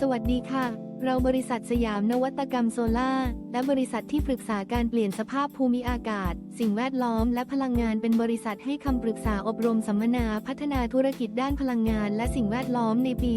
สวัสดีค่ะ เราบริษัทสยามนวัตกรรมโซล่าและบริษัทที่ปรึกษาการเปลี่ยนสภาพภูมิอากาศ สิ่งแวดล้อมและพลังงานเป็นบริษัทให้คำปรึกษาอบรมสัมมนาพัฒนาธุรกิจด้านพลังงาน และสิ่งแวดล้อมในปี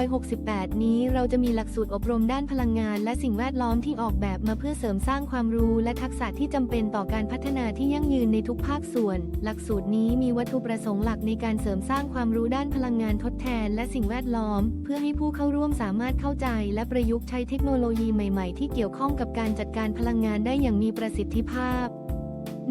2568 นี้เราจะมีหลักสูตรอบรมด้านพลังงาน และสิ่งแวดล้อมที่ออกแบบมาเพื่อเสริมสร้างความรู้และทักษะที่จำเป็นต่อการพัฒนาที่ยั่งยืนในทุกภาคส่วน หลักสูตรนี้มีวัตถุประสงค์หลักในการเสริมสร้างความรู้ด้านพลังงานทดแทน และสิ่งแวดล้อม เพื่อให้ผู้เข้าร่วมสามารถเข้าใจและประยุกต์ใช้เทคโนโลยีใหม่ๆ ที่เกี่ยวข้องกับการจัดการพลังงานได้อย่างมีประสิทธิภาพ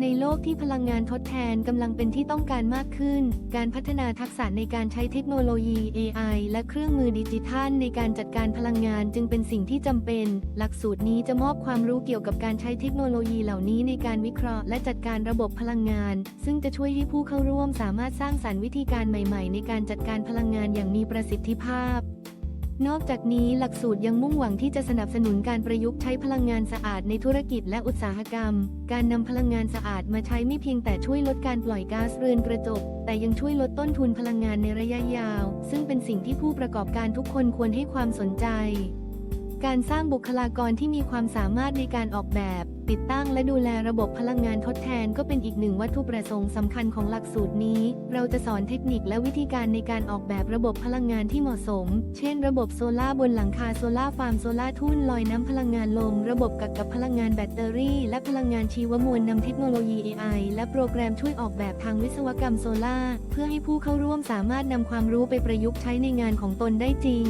ในโลกที่พลังงานทดแทนกำลังเป็นที่ต้องการมากขึ้น การพัฒนาทักษะในการใช้เทคโนโลยี AI และเครื่องมือดิจิทัล ในการจัดการพลังงานจึงเป็นสิ่งที่จำเป็น หลักสูตรนี้จะมอบความรู้เกี่ยวกับการใช้เทคโนโลยีเหล่านี้ในการวิเคราะห์และจัดการระบบพลังงาน ซึ่งจะช่วยให้ผู้เข้าร่วมสามารถสร้างสรรค์วิธีการใหม่ ๆ ในการจัดการพลังงานอย่างมีประสิทธิภาพ นอกจากนี้หลักสูตรยังมุ่งหวังที่จะสนับสนุนการประยุกต์ใช้พลังงานสะอาดในธุรกิจและอุตสาหกรรม การนำพลังงานสะอาดมาใช้ไม่เพียงแต่ช่วยลดการปล่อยก๊าซเรือนกระจก แต่ยังช่วยลดต้นทุนพลังงานในระยะยาว ซึ่งเป็นสิ่งที่ผู้ประกอบการทุกคนควรให้ความสนใจ การสร้างบุคลากรที่มีความสามารถในการออกแบบ ติดตั้งและดูแลระบบพลังงานทดแทนก็เป็นอีกหนึ่งวัตถุประสงค์สำคัญของหลักสูตรนี้ เราจะสอนเทคนิคและวิธีการในการออกแบบระบบพลังงานที่เหมาะสม เช่น ระบบโซลาบนหลังคาโซลาฟาร์มโซลาทุ่นลอยน้ำพลังงานลม ระบบกักกับพลังงานแบตเตอรี่ และพลังงานชีวมวลนำเทคโนโลยี AI และโปรแกรมช่วยออกแบบทางวิศวกรรมโซลาเพื่อให้ผู้เข้าร่วมสามารถนำความรู้ไปประยุกต์ใช้ในงานของตนได้จริง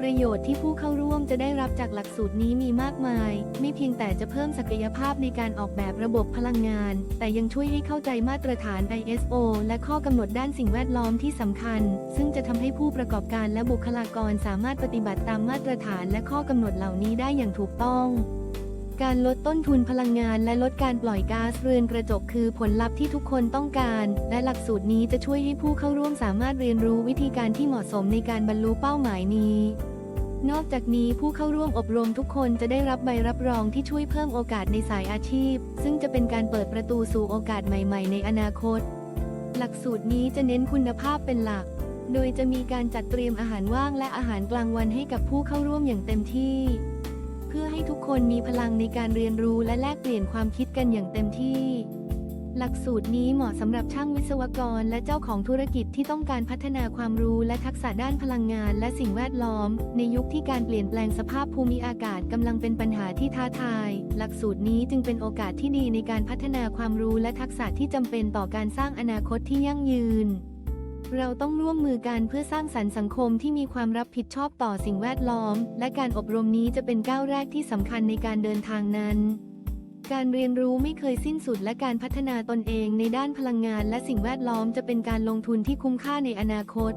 ประโยชน์ที่ผู้เข้าร่วมจะได้รับจากหลักสูตรนี้มีมากมาย ไม่เพียงแต่จะเพิ่มศักยภาพในการออกแบบระบบพลังงาน แต่ยังช่วยให้เข้าใจมาตรฐาน ISO และข้อกำหนดด้านสิ่งแวดล้อมที่สำคัญ ซึ่งจะทำให้ผู้ประกอบการและบุคลากรสามารถปฏิบัติตามมาตรฐานและข้อกำหนดเหล่านี้ได้อย่างถูกต้อง การลดต้นทุนพลังงานและลดการปล่อยก๊าซเรือนกระจกคือผลลัพธ์ที่ทุกคนต้องการ และหลักสูตรนี้จะช่วยให้ผู้เข้าร่วมสามารถเรียนรู้วิธีการที่เหมาะสมในการบรรลุเป้าหมายนี้ นอกจากนี้ผู้เข้าร่วมอบรมทุกคนจะได้รับใบรับรองที่ช่วยเพิ่มโอกาสในสายอาชีพ ซึ่งจะเป็นการเปิดประตูสู่โอกาสใหม่ ๆ ในอนาคต หลักสูตรนี้จะเน้นคุณภาพเป็นหลัก โดยจะมีการจัดเตรียมอาหารว่างและอาหารกลางวันให้กับผู้เข้าร่วมอย่างเต็มที่ เพื่อให้ทุกคนมีพลังในการเรียนรู้และแลกเปลี่ยนความคิดกันอย่างเต็มที่ หลักสูตรนี้เหมาะสำหรับช่างวิศวกร และเจ้าของธุรกิจที่ต้องการพัฒนาความรู้และทักษะด้านพลังงานและสิ่งแวดล้อม ในยุคที่การเปลี่ยนแปลงสภาพภูมิอากาศกำลังเป็นปัญหาที่ท้าทาย หลักสูตรนี้จึงเป็นโอกาสที่ดีในการพัฒนาความรู้และทักษะที่จำเป็นต่อการสร้างอนาคตที่ยั่งยืน เราต้องร่วมมือกันเพื่อสร้างสรรค์สังคมที่มีความรับผิดชอบต่อสิ่งแวดล้อม และการอบรมนี้จะเป็นก้าวแรกที่สำคัญในการเดินทางนั้น การเรียนรู้ไม่เคยสิ้นสุดและการพัฒนาตนเองในด้านพลังงานและสิ่งแวดล้อมจะเป็นการลงทุนที่คุ้มค่าในอนาคต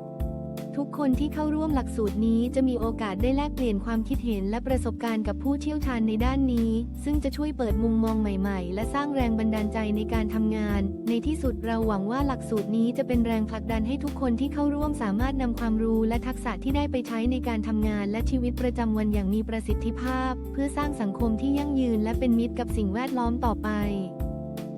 ทุกคนที่เข้าร่วมหลักสูตรนี้จะมีโอกาสได้แลกเปลี่ยนความคิดเห็นและประสบการณ์กับผู้เชี่ยวชาญในด้านนี้ ซึ่งจะช่วยเปิดมุมมองใหม่ ๆ และสร้างแรงบันดาลใจในการทำงาน ในที่สุดเราหวังว่าหลักสูตรนี้จะเป็นแรงผลักดันให้ทุกคนที่เข้าร่วมสามารถนำความรู้และทักษะที่ได้ไปใช้ในการทำงาน และชีวิตประจำวันอย่างมีประสิทธิภาพ เพื่อสร้างสังคมที่ยั่งยืน และเป็นมิตรกับสิ่งแวดล้อมต่อไป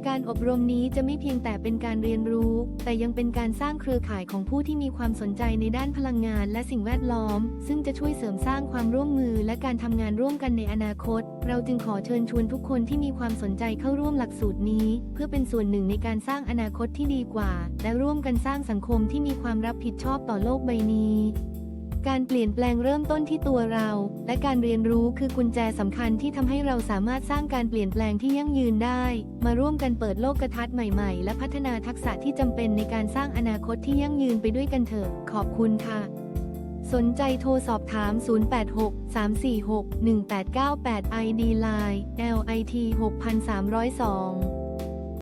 การอบรมนี้จะไม่เพียงแต่เป็นการเรียนรู้ แต่ยังเป็นการสร้างเครือข่ายของผู้ที่มีความสนใจในด้านพลังงานและสิ่งแวดล้อม ซึ่งจะช่วยเสริมสร้างความร่วมมือและการทำงานร่วมกันในอนาคต เราจึงขอเชิญชวนทุกคนที่มีความสนใจเข้าร่วมหลักสูตรนี้ เพื่อเป็นส่วนหนึ่งในการสร้างอนาคตที่ดีกว่า และร่วมกันสร้างสังคมที่มีความรับผิดชอบต่อโลกใบนี้ การเปลี่ยนแปลงเริ่มต้นที่ตัวเรา และการเรียนรู้คือกุญแจสำคัญที่ทำให้เราสามารถสร้างการเปลี่ยนแปลงที่ยั่งยืนได้ มาร่วมกันเปิดโลกทัศน์ใหม่ๆ และพัฒนาทักษะที่จำเป็นในการสร้างอนาคตที่ยั่งยืนไปด้วยกันเถอะ ขอบคุณค่ะ สนใจโทรสอบถาม 086 346 1898 ID Line LIT 6302